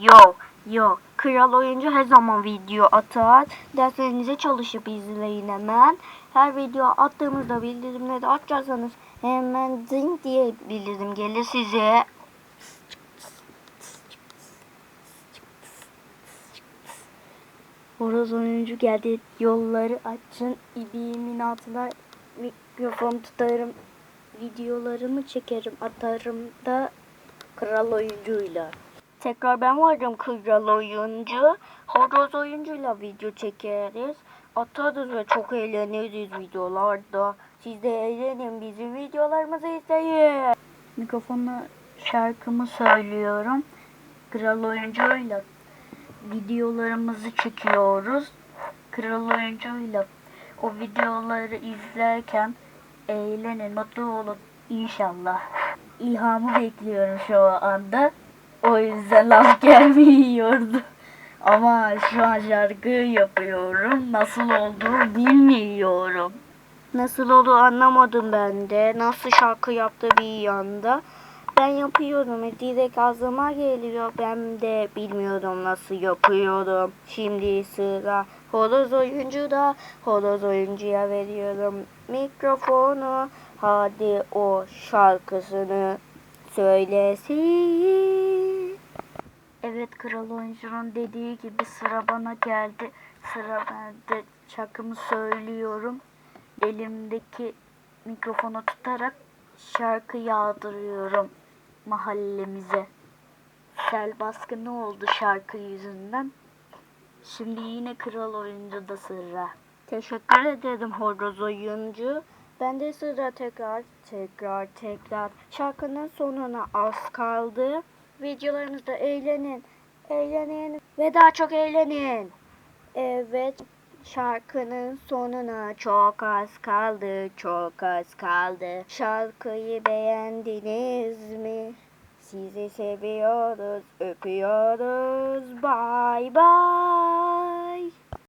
Yo yo. Kral oyuncu her zaman video atar. Derslerinize çalışıp izleyin hemen. Her video attığımızda bildirimleri açarsanız hemen zing diye bildirim gelir size. Horoz oyuncu geldi. Yolları açın. İbiğimin altına mikrofon tutarım. Videolarımı çekerim. Atarım da kral oyuncuyla. Tekrar ben varım kral oyuncu. Horoz oyuncuyla video çekeriz. Atarız ve çok eğleniriz videolarda. Siz de eğlenin bizim videolarımızı izleyin. Mikrofonla şarkımı söylüyorum. Kral oyuncuyla videolarımızı çekiyoruz. Kral oyuncuyla o videoları izlerken eğlenin, mutlu olun inşallah. İlhamı bekliyorum şu anda. O yüzden laf gelmiyordu. Ama şu an şarkı yapıyorum. Nasıl olduğunu bilmiyorum. Nasıl olduğu anlamadım ben de. Nasıl şarkı yaptı bir yanda. Ben yapıyorum. Direkt ağzıma geliyor. Ben de bilmiyorum nasıl yapıyorum. Şimdi sıra horoz oyuncuda. Horoz oyuncuya veriyorum mikrofonu. Hadi o şarkısını söylesin. Evet kral oyuncunun dediği gibi sıra bana geldi. Sıra bende şarkımı söylüyorum. Elimdeki mikrofonu tutarak şarkı yağdırıyorum mahallemize. Sel baskını oldu şarkı yüzünden. Şimdi yine kral oyuncuda sıra. Teşekkür ederim horoz oyuncu. Ben de sıra tekrar tekrar tekrar. Şarkının sonuna az kaldı. Videolarınızda eğlenin. Eğlenin ve daha çok eğlenin. Evet şarkının sonuna çok az kaldı. Çok az kaldı. Şarkıyı beğendiniz mi? Sizi seviyoruz, öpüyoruz. Bye bye.